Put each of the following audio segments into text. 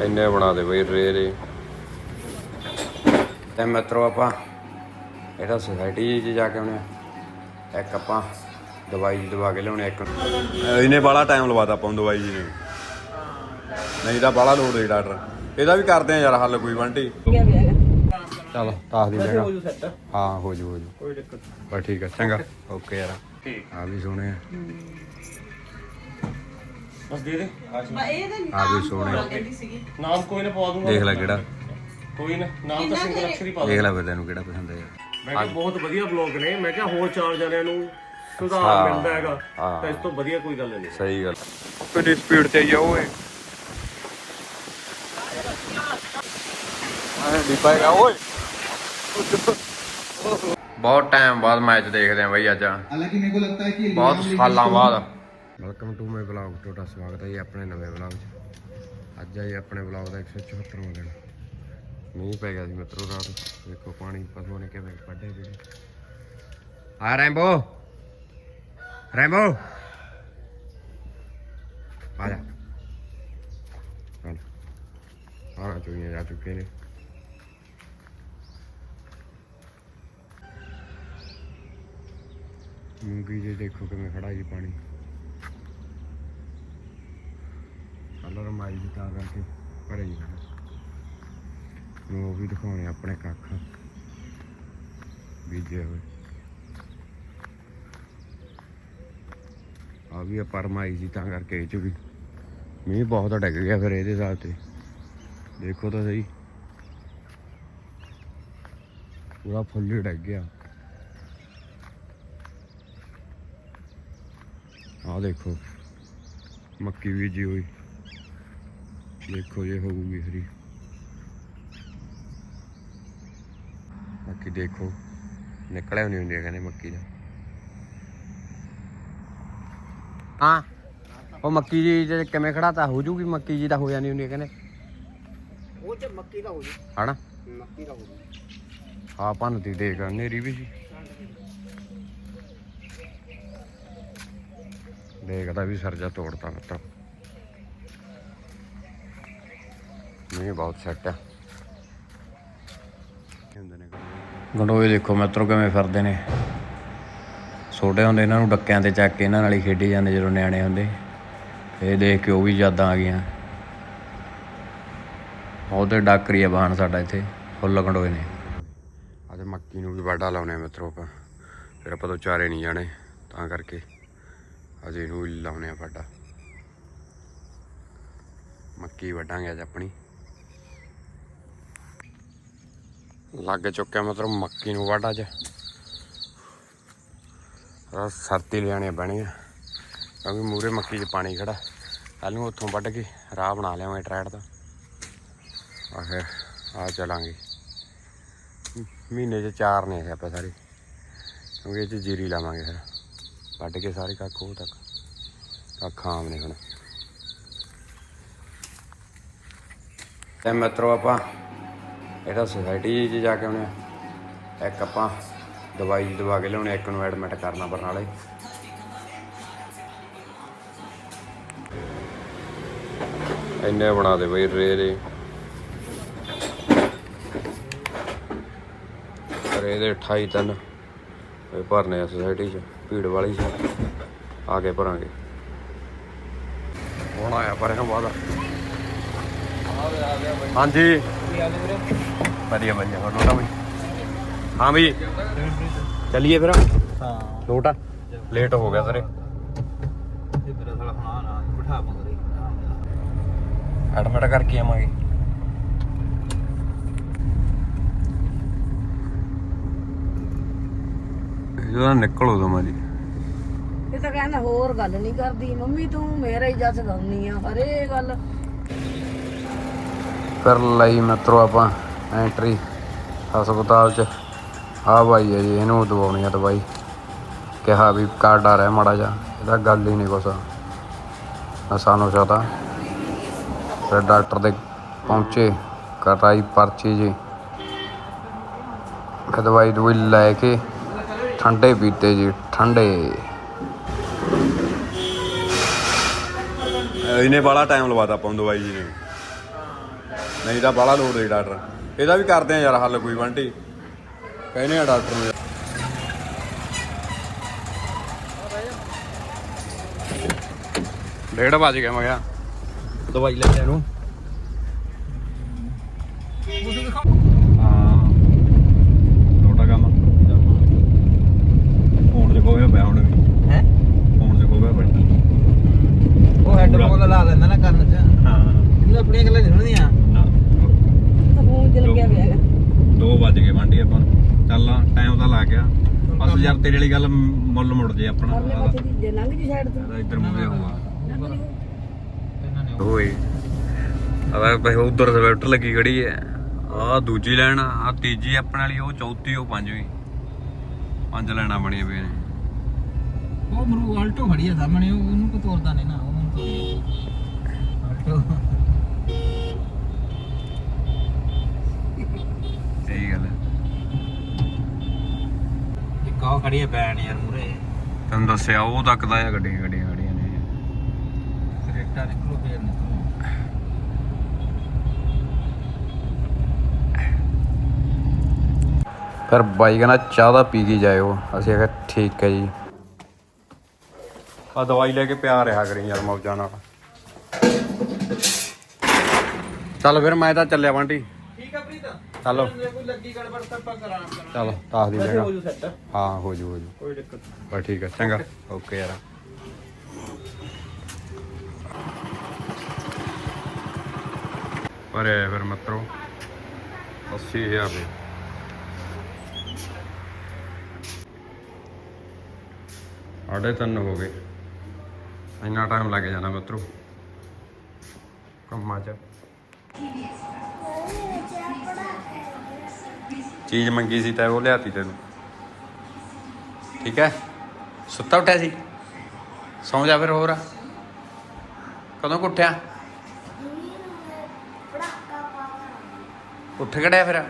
ਇੰਨੇ ਬਣਾ ਦੇ ਬਈ ਰੇ ਰੇ। ਤੇ ਮਿੱਤਰੋ ਆਪਾਂ ਇਹਦਾ ਸੁਸਾਇਟੀ 'ਚ ਜਾ ਕੇ ਆਉਣੇ ਆ। ਇੱਕ ਆਪਾਂ ਦਵਾਈ ਜੀ ਦਵਾ ਕੇ ਲਿਆਉਣੇ ਇੱਕ ਇਹਨੇ ਬਾਲਾ ਟਾਈਮ ਲਵਾਤਾ ਆਪਾਂ ਨੂੰ ਦਵਾਈ ਜੀ ਨੇ। ਨਹੀਂ ਤਾਂ ਬਾਲਾ ਲੋੜ ਦੇ ਡਾਕਟਰ ਇਹਦਾ ਵੀ ਕਰਦੇ ਆ ਯਾਰ ਹੱਲ ਕੋਈ ਬੰਟੀ। ਚਲ ਤਾਸ ਦੀ ਜਗ੍ਹਾ ਹਾਂ ਹੋ ਜੂ ਹੋ ਜੂ। ਕੋਈ ਦਿੱਕਤ ਬਸ ਠੀਕ ਹੈ ਚੰਗਾ। ਓਕੇ ਯਾਰ ਠੀਕ। ਆ ਵੀ ਸੋਹਣੇ ਆ। ਬਸ ਦੇ ਦੇ ਆ ਵੀ ਸੋਹਣੇ ਆ। ਨਾਮ ਕੋਈ ਨਾ ਪਵਾ ਦੂੰਗਾ ਦੇਖ ਲੈ ਕਿਹੜਾ ਕੋਈ ਨਾ ਨਾਮ ਤਾਂ ਸਿੰਗਲ ਅਕਸ਼ਰ ਹੀ ਪਾ ਦੇਖ ਦੂੰਗਾ ਲੈ ਫਿਰ ਤੈਨੂੰ ਕਿਹੜਾ ਪਸੰਦ ਆ ਯਾਰ ਮੈਂ ਕਿਹਾ ਬਹੁਤ ਵਧੀਆ ਬਲੌਗ ਨੇ ਮੈਂ ਕਿਹਾ ਹੋਰ ਚਾਰ ਜਣਿਆਂ ਨੂੰ ਹਾਂ, ਸੁਧਾਰ ਮਿਲਦਾ ਹੈਗਾ ਹਾਂ। ਤਾਂ ਇਸ ਤੋਂ ਵਧੀਆ ਕੋਈ ਗੱਲ ਨਹੀਂ ਸਹੀ ਗੱਲ ਕਿੰਨੀ ਸਪੀਡ ਤੇ ਜਾ ਓਏ ਆਏ ਨਹੀਂ ਪਾਏਗਾ ਓਏ ਬਹੁਤ ਟਾਈਮ ਬਾਅਦ ਮੈਚ ਦੇਖਦੇ ਆ ਬਈ ਅੱਜ हालांकि मेरे को लगता है कि ਬਹੁਤ लियोनेल ਸਾਲਾਂ मेसी को- ਬਾਅਦ ਵੈਲਕਮ ਟੂ ਮਾਈ ਵਲੌਗ ਤੁਹਾਡਾ ਸਵਾਗਤ ਹੈ ਜੀ ਆਪਣੇ ਨਵੇਂ ਵਲੌਗ 'ਚ। ਅੱਜ ਹੈ ਜੀ ਆਪਣੇ ਵਲੌਗ ਦਾ 174ਵਾਂ ਦਿਨ। ਮੀਂਹ ਪੈ ਗਿਆ ਸੀ ਮਿੱਤਰੋ ਰਾਤ। ਦੇਖੋ ਪਾਣੀ ਪਸ਼ੂਆਂ ਨੇ ਕਿਵੇਂ ਕੱਢੇ ਵੀ ਆ ਰੈਂਬੋ। ਰੈਂਬੋ। ਆ ਜਾ। ਆ ਚੁਈਆਂ ਜਾ ਚੁੱਕੇ ਨੇ। ਮੂੰਗੀ ਜੇ ਦੇਖੋ ਕਿਵੇਂ ਖੜਾ ਜੀ ਪਾਣੀ। ਕਲਰ ਮਾਈ ਦੀ ਤਾਂ ਕਰਕੇ ਭਰੇ ਹੀ ਖੜਾ ਉਹ ਵੀ ਦਿਖਾਉਣੇ ਆਪਣੇ ਕੱਖ। ਬੀਜੇ ਹੋਏ। ਆ ਵੀ ਆ ਪਰਮਾਈ ਜੀ ਤਾਂ ਕਰਕੇ ਇਹ ਚ ਵੀ। ਮੀਂਹ ਬਹੁਤ ਡਿੱਗ ਗਿਆ ਫਿਰ ਇਹਦੇ ਸਾਥ ਤੇ। ਦੇਖੋ ਤਾਂ ਸਹੀ। ਪੂਰਾ ਫੁੱਲ ਹੀ ਗਿਆ। ਆ ਦੇਖੋ। ਮੱਕੀ ਬੀਜੀ ਹੋਈ। ਦੇਖੋ ਜੇ ਹੋਊਗੀ ਹਰੀ। ਮੱਕੀ ਦੇਖੋ ਨਿਕਲਿਆ ਨਹੀਂ ਹੁੰਦੀ ਕਹਿੰਦੇ ਮੱਕੀ ਦਾ। ਹਾਂ ਉਹ ਮੱਕੀ ਜੀ ਜੇ ਕਿਵੇਂ ਖੜਾਤਾ ਹੋ ਜੂਗੀ ਮੱਕੀ ਜੀ ਤਾਂ ਹੋ ਜਾਣੀ ਹੁੰਦੀ ਹੈ ਕਹਿੰਦੇ। ਉਹ ਚ ਮੱਕੀ ਦਾ ਹੋ ਜੂ। ਹਨਾ? ਮੱਕੀ ਦਾ ਹੋ ਜੂ। ਆ ਭੰਨਤੀ ਦੇਖ ਨੇਰੀ ਵੀ ਸੀ। ਦੇਖਦਾ ਵੀ ਸਰਜਾ ਤੋੜਤਾ ਮਤਲਬ ਨਹੀਂ ਬਹੁਤ ਸੈੱਟ ਆ। ਗੰਡੋਏ ਦੇਖੋ ਮਿੱਤਰੋ ਕਿਵੇਂ ਫਿਰਦੇ ਨੇ। ਛੋਟੇ ਹੁੰਦੇ ਇਹਨਾਂ ਨੂੰ ਡੱਕਿਆਂ ਤੇ ਚੱਕ ਕੇ ਇਹਨਾਂ ਨਾਲ ਹੀ ਖੇਡੀ ਜਾਂਦੇ ਜਦੋਂ ਨਿਆਣੇ ਹੁੰਦੇ। ਇਹ ਦੇਖ ਕੇ ਉਹ ਵੀ ਯਾਦਾਂ ਆ ਗਈਆਂ। ਉਹਦੇ ਡਾਕਰੀ ਆ ਬਾਹਣ ਸਾਡਾ ਇੱਥੇ ਫੁੱਲ ਗੰਡੋਏ ਨੇ ਅੱਜ ਮੱਕੀ ਨੂੰ ਵੀ ਵਾਢਾ ਲਾਉਣੇ ਆ ਮਿੱਤਰੋ ਆਪਾਂ। ਫਿਰ ਆਪਾਂ ਤੋਂ ਚਾਰੇ ਨਹੀਂ ਜਾਣੇ ਤਾਂ ਕਰਕੇ ਅੱਜ ਇਹਨੂੰ ਵੀ ਲਾਉਣੇ ਆ ਵਾਢਾ। ਮੱਕੀ ਵੱਢਾਂਗੇ ਅੱਜ ਆਪਣੀ। ਲੱਗ ਚੁੱਕਿਆ ਮਤਲਬ ਮੱਕੀ ਨੂੰ ਵਾਢਾ ਅੱਜ ਆ ਸਰਤੀ ਲਿਆਣੇ ਪੈਣੇ ਆ। ਕਿਉਂਕਿ ਮੂਰੇ ਮੱਕੀ 'ਚ ਪਾਣੀ ਖੜਾ। ਕੱਲ ਨੂੰ ਉੱਥੋਂ ਵੱਢ ਕੇ ਰਾਹ ਬਣਾ ਲਿਆਵਾਂਗੇ ਟਰੈਕਟ ਦਾ। ਆ ਆ ਚਲਾਂਗੇ। ਮਹੀਨੇ 'ਚ ਚਾਰ ਨੇ ਆਪਾਂ ਸਾਰੇ। ਕਿਉਂਕਿ ਇਹ 'ਚ ਜੀਰੀ ਲਾਵਾਂਗੇ ਫਿਰ। ਵੱਢ ਕੇ ਸਾਰੇ ਕੱਖ ਉਹ ਤੱਕ। ਕੱਖ ਆਮ ਨੇ ਹੁਣ। ਤੇ ਮਿੱਤਰੋ ਆਪਾਂ ਇਹਦਾ ਸੁਸਾਇਟੀ 'ਚ ਜਾ ਕੇ ਆਉਣੇ। ਆ ਇੱਕ ਆਪਾਂ ਦਵਾਈ ਦਵਾ ਕੇ ਲਿਆਉਣੇ ਇੱਕ ਨੂੰ ਐਡਮਿਟ ਕਰਨਾ ਬਰਨਾਲੇ। ਇੰਨੇ ਬਣਾ ਦੇ ਬਈ ਰੇ ਰੇ। ਪਰ ਇਹਦੇ 28 ਤਨ ਇਹ ਭਰਨੇ ਆ ਸੁਸਾਇਟੀ 'ਚ ਭੀੜ ਵਾਲੀ ਸੀ ਆ ਕੇ ਭਰਾਂਗੇ। ਹੁਣ ਆਇਆ ਪਰ ਇਹਨਾਂ ਬਾਅਦ ਹਾਂਜੀ। ਵਧੀਆ ਵਧੀਆ। ਹੋਰ ਲੋਟਾ ਬਈ? ਹਾਂ ਬਈ। ਚੱਲੀਏ ਫਿਰ। ਹਾਂ। ਲੋਟਾ। ਲੇਟ ਹੋ ਗਿਆ ਸਰੇ ਇਹ ਮੇਰਾ ਸਾਲਾ ਹੁਣ ਆ ਨਾ ਬਿਠਾ ਮੰਗਦੇ ਐਡਮਿਟ ਕਰਕੇ ਆਵਾਂਗੇ। ਇਹਦਾ ਨਿਕਲ ਇਹ ਤਾਂ ਕਹਿੰਦਾ ਹੋਰ ਗੱਲ ਨਹੀਂ ਕਰਦੀ। ਮੰਮੀ ਤੂੰ ਮੇਰਾ ਹੀ ਜੱਜ ਗਾਉਣੀ ਆ ਹਰੇ ਗੱਲ। ਫਿਰ ਲਈ ਮਿੱਤਰੋ ਆਪਾਂ। ਐਂਟਰੀ ਹਸਪਤਾਲ ਚ। ਆ ਬਾਈ ਹੈ ਜੀ, ਇਹਨੂੰ ਦਵਾਉਣੀ ਆ ਦਵਾਈ। ਕਿਹਾ ਵੀ ਕਾਰਡ ਆ ਰਿਹਾ ਮਾੜਾ ਜਾ ਇਹਦਾ ਗੱਲ ਹੀ ਨਹੀਂ ਕੁਛ। ਨਸ਼ਾ ਨੁਸ਼ਾ ਤਾਂ ਫਿਰ ਡਾਕਟਰ ਦੇ ਪਹੁੰਚੇ, ਕਰਾਈ ਪਰਚੀ ਜੀ। ਦਵਾਈ ਦਵਾਈ ਲੈ ਕੇ ਠੰਡੇ ਪੀਤੇ ਜੀ, ਠੰਡੇ। ਇਹਨੇ ਬਾਲਾ ਟਾਈਮ ਲਵਾਤਾ ਆਪਾਂ ਨੂੰ ਦਵਾਈ ਜੀ ਨੇ। ਨਹੀਂ ਤਾਂ ਬਾਹਲਾ ਲੋੜ ਦੇ ਡਾਕਟਰ। ਇਹਦਾ ਵੀ ਕਰਦੇ ਆ ਯਾਰ ਹੱਲ ਕੋਈ ਬੰਟੀ। ਕਹਿੰਦੇ ਆ ਡਾਕਟਰ ਨੂੰ। ਡੇਢ ਵੱਜ ਗਿਆ ਮੈਂ ਕਿਹਾ। ਦਵਾਈ ਲੈ ਲਿਆ ਨੂੰ ਹਾਂ ਲੋਟਾ ਕੰਮ ਫੋਨ ਤੇ ਕੋਇਆ ਪਿਆ ਹੁਣ ਵੀ ਹੈ ਫੋਨ ਤੇ ਕੋਇਆ ਬੈਠਾ ਉਹ ਹੈਡਫੋਨ ਲਾ ਲੈਂਦਾ ਨਾ ਕੰਨ 'ਚ ਹਾਂ ਇਹਨੂੰ ਆਪਣੀਆਂ ਗੱਲਾਂ ਨਹੀਂ ਸੁਣਦੀਆਂ ਫੋਨ ਚ ਲੱਗਿਆ ਪਿਆ ਹੈਗਾ 2 ਵੱਜ ਗਏ ਵਾਂਡੀ ਆਪਾਂ ਨੂੰ। ਚੱਲ ਟਾਈਮ ਤਾਂ ਲੱਗ ਗਿਆ ਬਸ ਯਾਰ ਤੇਰੇ ਵਾਲੀ ਗੱਲ ਮੁੱਲ ਮੁੜ ਜੇ ਆਪਣਾ ਪਰਲੇ ਪਾਸੇ ਦੀ ਜੇ ਲੰਘ ਜੀ ਸਾਈਡ ਤੋਂ। ਇੱਧਰ ਮੂਹਰੇ ਹੋਊਗਾ। ਓਏ। ਅਵੇ ਬਈ ਉਧਰ ਸਵਿਫਟ ਲੱਗੀ ਖੜੀ ਹੈ ਆ ਦੂਜੀ ਲਾਈਨ ਆ ਤੀਜੀ ਆਪਣੇ ਵਾਲੀ ਉਹ ਚੌਥੀ ਉਹ ਪੰਜਵੀਂ। ਪੰਜ ਲਾਈਨਾਂ ਬਣੀਆਂ ਪਈਆਂ ਨੇ। ਉਹ ਮਰੂ ਆਲਟੋ ਖੜੀ ਆ ਸਾਹਮਣੇ ਉਹ- ਉਹਨੂੰ ਕੋ ਤੋਰਦਾ ਨਹੀਂ ਨਾ ਉਹ ਮੈਨੂੰ ਤੋਰੀ ਆਲਟੋ ਸਹੀ ਗੱਲ ਹੈ ਇੱਕ ਆਹ ਖੜੀ ਹੈ ਬੈਨ ਯਾਰ ਮੂਰੇ ਤੈਨੂੰ ਦੱਸਿਆ ਉਹ ਤੱਕ ਦਾ ਆ ਗੱਡੀਆਂ ਗੱਡੀਆਂ ਗੱਡੀਆਂ ਨੇ। ਕਰੇਟਾ ਨਿਕਲੋ ਫੇਰ ਨਿਕਲੋ। ਫਿਰ ਬਾਈ ਕਹਿੰਦਾ ਚਾਹ ਦਾ ਪੀ ਕੇ ਜਾਇਓ। ਅਸੀਂ ਆਖਿਆ ਠੀਕ ਹੈ ਜੀ। ਆ ਦਵਾਈ ਲੈ ਕੇ ਪਿਆ ਰਿਹਾ ਕਰੀ ਯਾਰ ਮੌਜਾਂ ਨਾਲ। ਚੱਲ ਫਿਰ ਮੈਂ ਤਾਂ ਚੱਲਿਆ ਬੰਟੀ ਚਲੋ ਜੇ ਕੋਈ ਲੱਗੀ ਗੜਬੜ ਤਾਂ ਆਪਾਂ ਕਰਾਂ ਕਰਾਂ। ਚਲ ਦੱਸ ਦੀ ਜਗ੍ਹਾ। ਹੋ ਜੂ ਸੈੱਟ ਹਾਂ ਹੋ ਜੂ ਹੋ ਜੂ। ਕੋਈ ਦਿੱਕਤ ਬਸ ਠੀਕ ਹੈ ਚੰਗਾ। ਓਕੇ ਯਾਰ। ਪਰ ਇਹ ਫਿਰ ਮਤਰੋ 80000 ਰੁਪਏ ਆਡੇ ਤਿੰਨ ਹੋ ਗਏ। ਇੰਨਾ ਟਾਈਮ ਲੱਗ ਜਾਣਾ ਮਤਰੋ। ਕੰਮਾਂ 'ਚ। ਚੀਜ਼ ਮੰਗੀ ਸੀ ਤਾਂ ਉਹ ਲਿਆਤੀ ਤੈਨੂੰ। ਠੀਕ ਹੈ? ਸੁੱਤਾ ਉੱਠਿਆ ਸੀ? ਸੌਂ ਜਾ ਫਿਰ ਹੋਰ। ਕਦੋਂ ਕੁ ਉੱਠਿਆ? ਉੱਠ ਖੜਿਆ ਫਿਰ।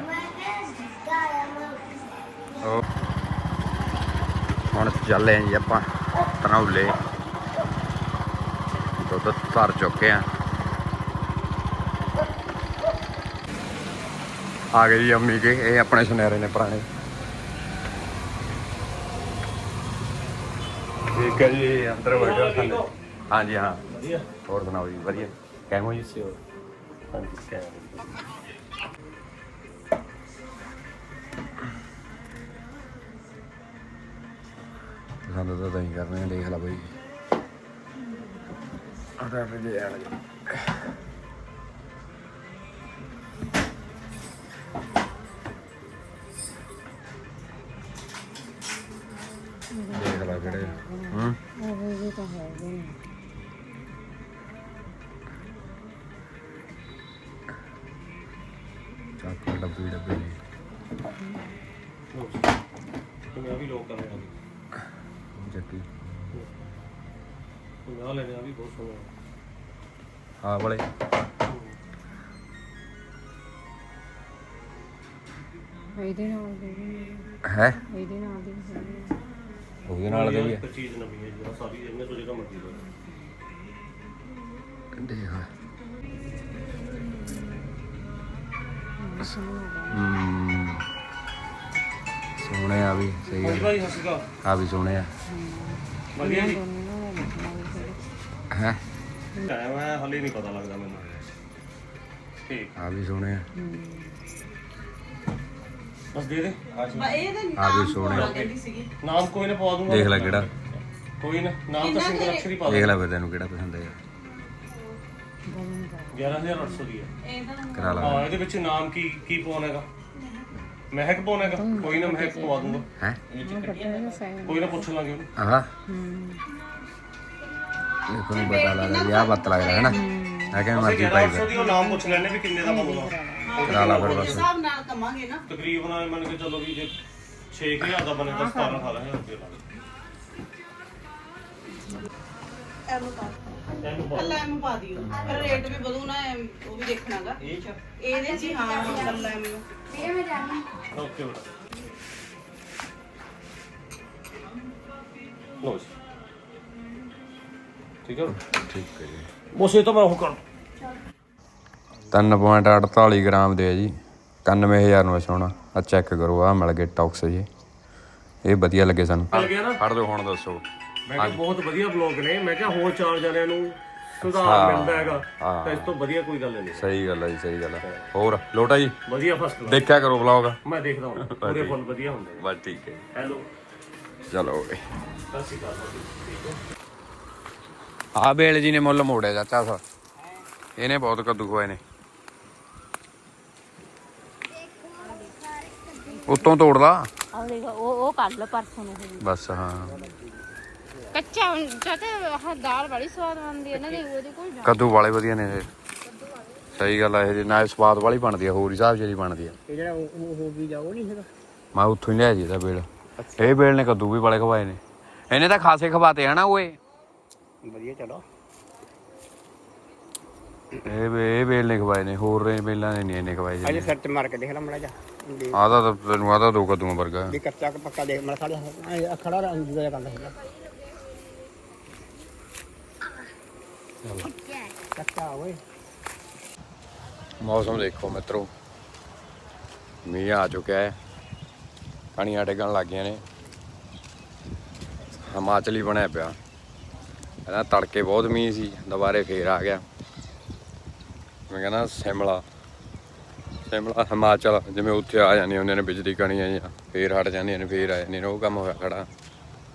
ਉਹ ਹੁਣ ਚੱਲੇ ਜੀ ਆਪਾਂ। ਤਨੌਲੇ। ਦੁੱਧ ਧਰ ਚੁੱਕੇ ਆ। ਆ ਗਏ ਜੀ ਅੰਮੀ ਕੇ ਇਹ ਆਪਣੇ ਸੁਨਹਿਰੇ ਨੇ ਪੁਰਾਣੇ। ਠੀਕ ਹੈ ਜੀ ਅੰਦਰ ਬੈਠੋ ਥੱਲੇ। ਹਾਂਜੀ ਹਾਂ। ਵਧੀਆ। ਹੋਰ ਸੁਣਾਓ ਜੀ ਵਧੀਆ। ਕਿਵੇਂ ਹੋ ਜੀ? ਸਿਓ ਹਾਂਜੀ ਕਹਿ ਪਸੰਦ ਤਾਂ ਨਹੀਂ ਕਰਨੇ ਦੇਖ ਲੈ ਬਈ। ਆਟਾ ਦੇ ਆਣ ਜੀ। ਚੱਕ ਡੱਬੀ ਡੱਬੀ ਨੇ ਪੰਜਾਹ ਵੀ ਲੋਕ ਕਰਨੇ ਆ ਚੱਕੀ ਪੰਜਾਹ ਲੈਣੇ ਆ ਵੀ ਬਹੁਤ ਸੋਹਣੇ ਆ ਵਾਲੇ ਇਹਦੇ ਨਾਲ ਦੇ ਦਿੰਦੇ ਹੈ ਇਹਦੇ ਨਾਲ ਦੇ ਦਿੰਦੇ ਆ। ਉਹਦੇ ਨਾਲ ਦੇ ਵੀ ਇੱਕ ਚੀਜ਼ ਨਵੀਂ ਹੈ ਜੀ ਆਹ ਸਾਰੀ ਇਹਨਾਂ ਤੋਂ ਜਿਹੜਾ ਮਰਜ਼ੀ ਲਓ ਦੇਖ ਹੂੰ। ਸੋਹਣੇ ਆ ਵੀ ਸਹੀ ਗੱਲ ਭਾਈ ਹੱਸਗਾ ਆ ਵੀ ਸੋਹਣੇ ਆ। ਵਧੀਆ ਜੀ? ਹੈ? ਟਾਈਮ ਹੈ ਹਲੇ ਨਹੀਂ ਪਤਾ ਲੱਗਦਾ ਮੈਨੂੰ। ਠੀਕ। ਆ ਵੀ ਸੋਹਣੇ ਆ। ਬਸ ਦੇ ਦੇ। ਆ ਵੀ ਸੋਹਣੇ ਆ। ਨਾਮ ਕੋਈ ਨਾ ਪਵਾ ਦੂੰਗਾ। ਦੇਖ ਲੈ ਕਿਹੜਾ। ਕੋਈ ਨਾ ਨਾਮ ਤਾਂ ਸਿੰਗਲ ਅਕਸ਼ਰ ਹੀ ਪਾ ਦੇਖ ਲੈ ਫਿਰ ਤੈਨੂੰ ਕਿਹੜਾ ਪਸੰਦ 11800 ਦੀ ਹੈ। ਕਰਾ ਲਾ ਹਾਂ ਇਹਦੇ ਵਿੱਚ ਨਾਮ ਕੀ ਕੀ ਪਾਉਣਾ ਹੈਗਾ? ਮਹਿਕ ਪਾਉਣਾ ਹੈਗਾ? ਕੋਈ ਨਾ ਮਹਿਕ ਪਵਾ ਦੂੰਗਾ। ਹੈ? ਕੋਈ ਨਾ ਪੁੱਛ ਲਾਂਗੇ ਉਹਨੂੰ। ਆਹਾ। ਦੇਖੋ ਨੂੰ ਪਤਾ ਲੱਗਦਾ ਵੀ ਆ ਬੱਤ ਲੱਗਦਾ ਹੈ ਨਾ? ਮੈਂ ਕਿਹਾ ਮਰਜ਼ੀ ਪਾਈ 1100 ਦੀ ਉਹ ਨਾਮ ਪੁੱਛ ਲੈਣੇ ਵੀ ਕਿੰਨੇ ਦਾ ਬਣੂਗਾ ਕਰਾ ਲਾ ਫਿਰ ਬਸ। ਹਿਸਾਬ ਨਾਲ ਕਮਾਂਗੇ ਨਾ। ਤਕਰੀਬਨ ਮੰਨ ਕੇ ਚੱਲੋ ਵੀ ਜੇ 6000 ਦਾ ਬਣੇ ਤਾਂ 17 18000 ਰੁਪਏ ਲੱਗ ਐਮ ਪਾ ਇਹਨੂੰ ਪਾ ਦਿਓ। ਫਿਰ ਰੇਟ ਵੀ ਵਧੂ ਨਾ ਐਮ ਉਹ ਵੀ ਦੇਖਣਾਗਾ। ਇਹ ਚ ਇਹਦੇ ਚ ਹੀ ਹਾਂ ਕੱਲਾ ਐਮ ਓਕੇ ਬੜਾ ਲੋ ਜੀ। ਠੀਕ ਹੈ ਠੀਕ ਹੈ ਜੀ। ਬੋਸੇ ਤਾਂ ਮੈਂ ਉਹ ਕਰ 3.48 ਗ੍ਰਾਮ ਦੇ ਆ ਜੀ। 91000 ਨੂੰ ਸੋਣਾ ਆ ਚੈੱਕ ਕਰੋ ਆ ਮਿਲ ਗਏ ਟੌਕਸ ਜੀ। ਇਹ ਵਧੀਆ ਲੱਗੇ ਸਾਨੂੰ। ਚੱਲ ਗਿਆ ਨਾ? ਫੜ ਦਿਓ ਹੁਣ ਦੱਸੋ। ਮੈਂ ਕਿਹਾ ਬਹੁਤ ਵਧੀਆ ਬਲੌਗ ਨੇ। ਮੈਂ ਕਿਹਾ ਹੋਰ ਚਾਰ ਜਣਿਆਂ ਨੂੰ ਸੁਧਾਰ ਮਿਲਦਾ ਹੈਗਾ ਤਾਂ ਇਸ ਤੋਂ ਵਧੀਆ ਕੋਈ ਗੱਲ ਨਹੀਂ। ਸਹੀ ਗੱਲ ਹੈ ਜੀ ਸਹੀ ਗੱਲ ਹੈ। ਹੋਰ ਲੋਟਾ ਜੀ? ਵਧੀਆ ਫਸਟ ਕਲਾਸ ਦੇਖਿਆ ਕਰੋ ਵਲੌਗ ਮੈਂ ਦੇਖਦਾ ਹਾਂ। ਪੂਰੇ ਫੁੱਲ ਵਧੀਆ ਹੁੰਦੇ ਨੇ। ਬਸ ਠੀਕ ਹੈ ਹੈਲੋ। ਚਲੋ ਓਏ। ਸਤਿ ਸ਼੍ਰੀ ਅਕਾਲ ਭਾਜੀ। ਆ ਬੇਲ ਜੀ ਨੇ ਮੁੱਲ ਮੋੜਿਆ ਚਾਚਾ ਸਾ ਇਹਨੇ ਬਹੁਤ ਕੱਦੂ ਖਵਾਏ ਨੇ। ਉੱਤੋਂ ਤੋੜ ਲਾ। ਆਹ ਦੇਖ ਉਹ ਉਹ ਕਰ ਲਓ ਪਰਸੋਂ ਨੂੰ ਹੋਈ ਬਸ ਹਾਂ। ਕੱਚਾ ਚਾਤੇ ਆਹ ਦਾਲ ਬੜੀ ਸਵਾਦ ਬਣਦੀ ਹੈ ਨਾ ਦੇ ਉਹਦੇ ਕੋਲ ਜਾ ਕੱਦੂ ਵਾਲੇ ਵਧੀਆ ਨੇ ਇਹ। ਸਹੀ ਗੱਲ ਹੈ ਇਹ ਨਾ ਇਹ ਸਵਾਦ ਵਾਲੀ ਬਣਦੀ ਆ ਹੋਰ ਹਿਸਾਬ ਜਿਹੜੀ ਬਣਦੀ ਆ। ਇਹ ਜਿਹੜਾ ਉਹ ਉਹ ਵੀ ਜਾ ਉਹ ਨਹੀਂ ਹੈਗਾ? ਮੈਂ ਉੱਥੋਂ ਹੀ ਲਿਆ ਜੀ ਇਹਦਾ ਬੇਲ। ਇਹ ਬੇਲ ਨੇ ਕੱਦੂ ਵੀ ਵਾਲੇ ਖਵਾਏ ਨੇ। ਇਹਨੇ ਤਾਂ ਖਾਸੇ ਖਵਾਤੇ ਹਨਾ ਓਏ। ਵਧੀਆ ਚਲੋ। ਇਹ ਬੇ- ਇਹ ਬੇਲ ਨੇ ਖਵਾਏ ਨੇ ਹੋਰ ਇਹ ਬੇਲਾਂ ਨੇ ਨਹੀਂ ਇਹਨੇ ਖਵਾਏ ਜੀ ਸਿਰ ਤੇ ਮਾਰ ਕੇ ਦੇਖ ਲੈ ਮੜਾ ਜਾ ਆਦਾ ਤਾਂ ਤੈਨੂੰ ਆਦਾ ਦੋ ਕੱਦੂਆਂ ਵਰਗਾ। ਵੀ ਕੱਚਾ ਕਿ ਪੱਕਾ ਦੇਖ ਮੜਾ ਸਾਡਾ ਖੜਾ ਰੰਗ ਜਿਹਾ ਕਰਦਾ ਹੈਗਾ ਕੱਚਾ ਓਏ ਮੌਸਮ ਦੇਖੋ ਮਿੱਤਰੋ। ਮੀਂਹ ਆ ਚੁੱਕਿਆ ਹੈ। ਕਣੀਆਂ ਡਿੱਗਣ ਲੱਗ ਗਈਆਂ ਨੇ। ਹਿਮਾਚਲੀ ਬਣਿਆ ਪਿਆ। ਕਹਿੰਦਾ ਤੜਕੇ ਬਹੁਤ ਮੀਂਹ ਸੀ, ਦੁਬਾਰੇ ਫੇਰ ਆ ਗਿਆ। ਮੈਂ ਕਹਿੰਦਾ ਸਿਮਲਾ। ਸਿਮਲਾ, ਹਿਮਾਚਲ, ਜਿਵੇਂ ਉੱਥੇ ਆ ਜਾਂਦੀਆਂ ਹੁੰਦੀਆਂ ਨੇ, ਬਿਜਲੀ ਕਣੀਆਂ ਜਾਂ ਫੇਰ ਹਟ ਜਾਂਦੀਆਂ ਨੇ, ਫੇਰ ਆ ਜਾਂਦੀਆਂ ਨੇ, ਉਹ ਕੰਮ ਹੋਇਆ ਖੜਾ।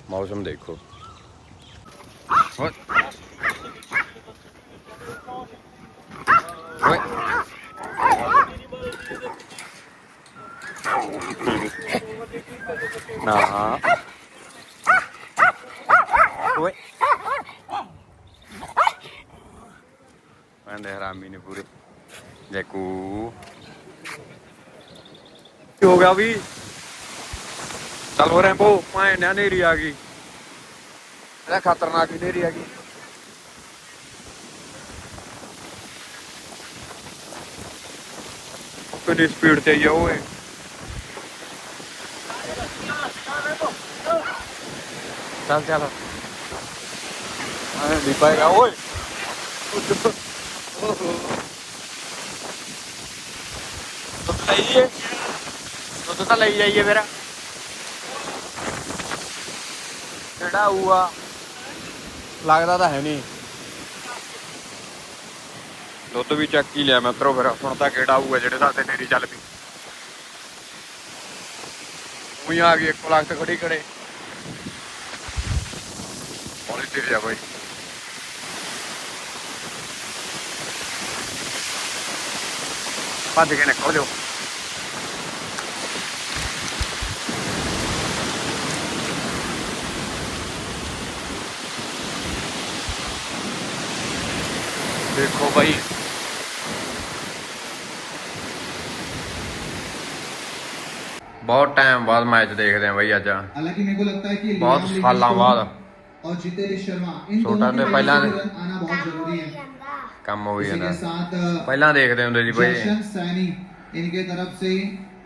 ਮੌਸਮ ਦੇਖੋ। ਨਾ ਓਏ ਬੰਦੇ ਹਰਾਮੀ ਨੇ ਪੂਰੇ ਜੈਕੂ ਕੀ ਹੋ ਗਿਆ ਵੀ ਚੱਲ ਹੋ ਰੈਂਪੋ ਪਾਏ ਨਾ ਨੇਰੀ ਆ ਗਈ ਇਹਦਾ ਖਤਰਨਾਕ ਹੀ ਨੇਰੀ ਆ ਗਈ ਕਿੰਨੀ ਸਪੀਡ ਤੇ ਆਈ ਆ ਓਏ ਚੱਲ ਚੱਲ ਆਏ ਨਹੀਂ ਪਾਏਗਾ ਓਏ ਦੁੱਧ ਲਈ ਜਾਈਏ ਦੁੱਧ ਤਾਂ ਲਈ ਜਾਈਏ ਫਿਰ ਕਿਹੜਾ ਆਊਗਾ ਲੱਗਦਾ ਤਾਂ ਹੈ ਨਹੀਂ ਦੁੱਧ ਵੀ ਚੱਕ ਹੀ ਲਿਆ ਮੈਂ ਉੱਧਰੋਂ ਫਿਰ ਹੁਣ ਤਾਂ ਕਿਹੜਾ ਆਊਗਾ ਜਿਹੜੇ ਸਾਡੇ ਨੇਰੀ ਚੱਲ ਪਈ ਉਹੀ ਆ ਗਈ 1 ਲੱਖ ਤੇ ਖੜੀ ਖੜੇ positive, ja, भाई भज के निकल जाओ देखो भाई बहुत टाइम बाद मैच देखते हैं भाई अच्छा बहुत साल बाद। और जितेश शर्मा इन छोटा दोनों तो के पहला पहले ने- रन आना बहुत जरूरी है ਕੰਮ ਹੋ इसी ਜਾਂਦਾ के साथ अ, ਪਹਿਲਾਂ ਦੇਖਦੇ ਹੁੰਦੇ ਸੀ ਬਾਈ जशन सैनी इनके तरफ से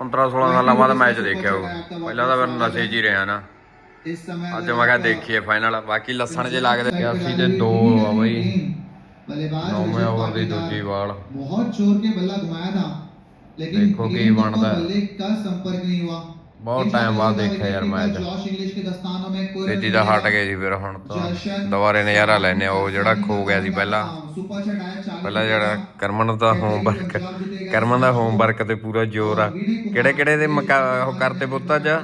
15 16 ਸਾਲਾਂ ਬਾਅਦ ਮੈਚ ਦੇਖਿਆ ਉਹ ਪਹਿਲਾਂ ਤਾਂ ਫਿਰ ਨਸ਼ੇ 'ਚ ਹੀ ਰਿਹਾ ਨਾ इस समय ਅੱਜ अगर ਮੈਂ ਕਿਹਾ आप, ਦੇਖੀਏ ਫਾਈਨਲ ਬਾਕੀ ਲੱਸਣ ਜੇ अ, ਲੱਗਦੇ साइड 81 पे ਤੇ डालें, 2 ਆ ਬਾਈ बल्लेबाज ਨੌਵੇਂ ऋषभ ਓਵਰ ਦੀ पाटीदार ਦੂਜੀ ਬਾਲ बहुत जोर के बल्ला घुमाया था लेकिन देखो कि गेंद बनता और है। बल्ले का संपर्क नहीं हुआ ਬਹੁਤ ਟਾਈਮ ਬਾਅਦ ਦੇਖਿਆ ਯਾਰ ਮੈਚ ਤੇਜੀ ਦਾ ਹਟ ਗਿਆ ਜੀ ਫਿਰ ਹੁਣ ਤਾਂ ਦੁਬਾਰੇ ਨਜ਼ਾਰਾ ਲੈਨੇ ਉਹ ਜਿਹੜਾ ਖੋ ਗਿਆ ਸੀ ਪਹਿਲਾਂ। ਪਹਿਲਾਂ ਜਿਹੜਾ ਕਰਮਨ ਦਾ ਹੋਮਵਰਕ ਕਰਮਨ ਦਾ ਹੋਮਵਰਕ ਤੇ ਪੂਰਾ ਜ਼ੋਰ ਆ। ਕਿਹੜੇ ਕਿਹੜੇ ਦੇ ਉਹ ਕਰਤੇ ਪੁੱਤਾ ਜਾ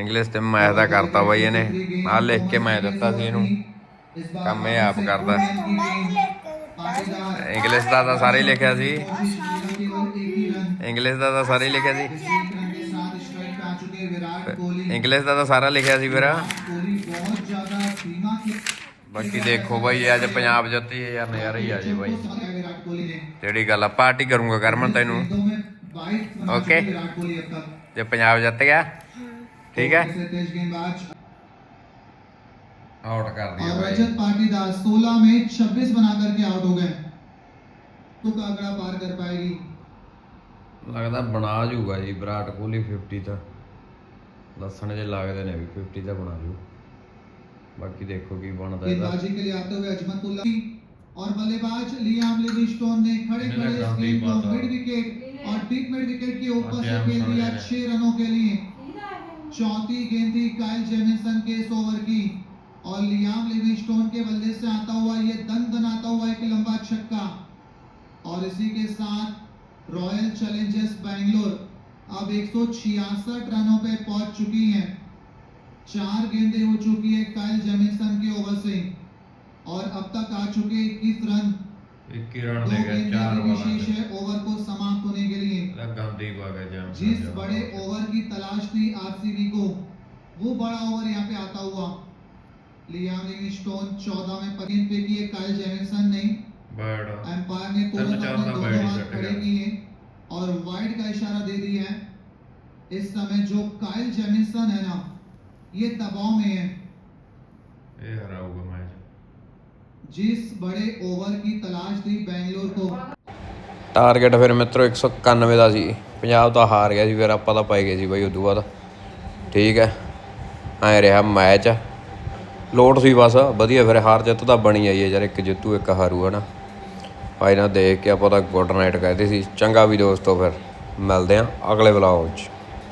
ਇੰਗਲਿਸ਼ ਤੇ ਮੈਥ ਦਾ ਕਰਤਾ ਬਾਈ ਇਹਨੇ। ਆ ਲਿਖ ਕੇ ਮੈਂ ਦਿੱਤਾ ਸੀ ਇਹਨੂੰ। ਕੰਮ ਇਹ ਆਪ ਕਰਦਾ। ਇੰਗਲਿਸ਼ ਦਾ ਤਾਂ ਸਾਰੇ ਲਿਖਿਆ ਸੀ। ਇੰਗਲਿਸ਼ ਦਾ ਤਾਂ ਸਾਰੇ ਲਿਖਿਆ ਸੀ। ਇੰਗਲਿਸ਼ ਦਾ ਤਾਂ ਸਾਰਾ ਲਿਖਿਆ ਸੀ ਫਿਰ। ਬਾਕੀ ਦੇਖੋ ਬਾਈ, ਅੱਜ ਪੰਜਾਬ ਜਿੱਤੀ ਹੈ ਯਾਰ, ਨਜ਼ਾਰਾ ਹੀ ਆ ਜੇ ਬਾਈ। ਜਿਹੜੀ ਗੱਲ ਆ, ਪਾਰਟੀ ਕਰੂੰਗਾ ਕਰਮਨ ਤੈਨੂੰ। ਓਕੇ ਜੇ ਪੰਜਾਬ ਜਿੱਤ ਗਿਆ, ਠੀਕ ਹੈ। ਆਊਟ ਕਰ ਦਿਆ और ਬਾਈ रजत पाटीदार 16 में 26 बना करके आउट हो गए तो कागड़ा पार कर पाएगी ਲੱਗਦਾ ਬਣਾ ਜੂਗਾ ਜੀ ਵਿਰਾਟ ਕੋਹਲੀ 50 ਤਾਂ ਲੱਸਣ ਜੇ ਲੱਗਦੇ ਨੇ ਵੀ 50 ਤਾਂ ਬਣਾ ਜੂ ਬਾਕੀ ਦੇਖੋ ਕੀ ਬਣਦਾ गेंदबाजी के लिए आते हुए अजमतुल्ला और बल्लेबाज लियाम लिविंगस्टोन ने खड़े खड़े इस गेंद को मिड विकेट और डीप मिड विकेट के ऊपर से खेल दिया छह रनों के लिए चौथी गेंद थी काइल जेमिसन के इस ओवर की और लियाम लिविंगस्टोन के बल्ले से आता हुआ ये दन दनाता हुआ एक लंबा छक्का। और इसी के साथ रॉयल चैलेंजर्स बैंगलोर अब एक सौ छियासठ रनों पर पहुँच चुकी हैं। चार गेंदे हो चुकी है कायल जेमिसन के ओवर से। और अब तक आ चुके इक्कीस रन। दो विशेष है ओवर को समाप्त होने के लिए। जिस बड़े ओवर की तलाश थी आरसीबी को वो बड़ा ओवर यहाँ पे आता हुआ। लियाम लिविंगस्टोन 14 में पकीन पे किए काइल जेमिसन नहीं ਬਰਡ एम्पायर ने तुरंत चार अपने का दोनों बैट ही हाथ कट खड़े गया। किए और वाइड का इशारा दे दिया है इस समय जो काइल जेमिसन है ना ये दबाव में है ਇਹ ਹਰਾਊਗਾ ਮੈਚ जिस बड़े ओवर की तलाश थी बेंगलोर को ਟਾਰਗੇਟ ਫਿਰ ਮਿੱਤਰੋ 191 ਦਾ ਸੀ ਪੰਜਾਬ ਤਾਂ ਹਾਰ ਗਿਆ ਸੀ ਫਿਰ ਆਪਾਂ ਤਾਂ ਪਾਈ ਗਏ ਸੀ ਬਾਈ ਉਦੋਂ ਬਾਅਦ ਠੀਕ ਹੈ ਐ ਰਿਹਾ ਮੈਚ ਲੋਟ ਸੀ ਬਸ, ਵਧੀਆ ਫਿਰ ਹਾਰ ਜਿੱਤ ਤਾਂ ਬਣੀ ਆਈ ਹੈ ਯਾਰ, ਇੱਕ ਜਿੱਤੂ, ਇੱਕ ਹਾਰੂ, ਹਨਾ। ਭਾਈ ਨਾਲ ਦੇਖ ਕੇ ਆਪਾਂ ਤਾਂ ਗੁੱਡ ਨਾਈਟ ਕਹਦੇ ਸੀ। ਚੰਗਾ ਵੀ ਦੋਸਤੋ ਫਿਰ, ਮਿਲਦੇ ਆਂ ਅਗਲੇ ਵਲੌਗ 'ਚ।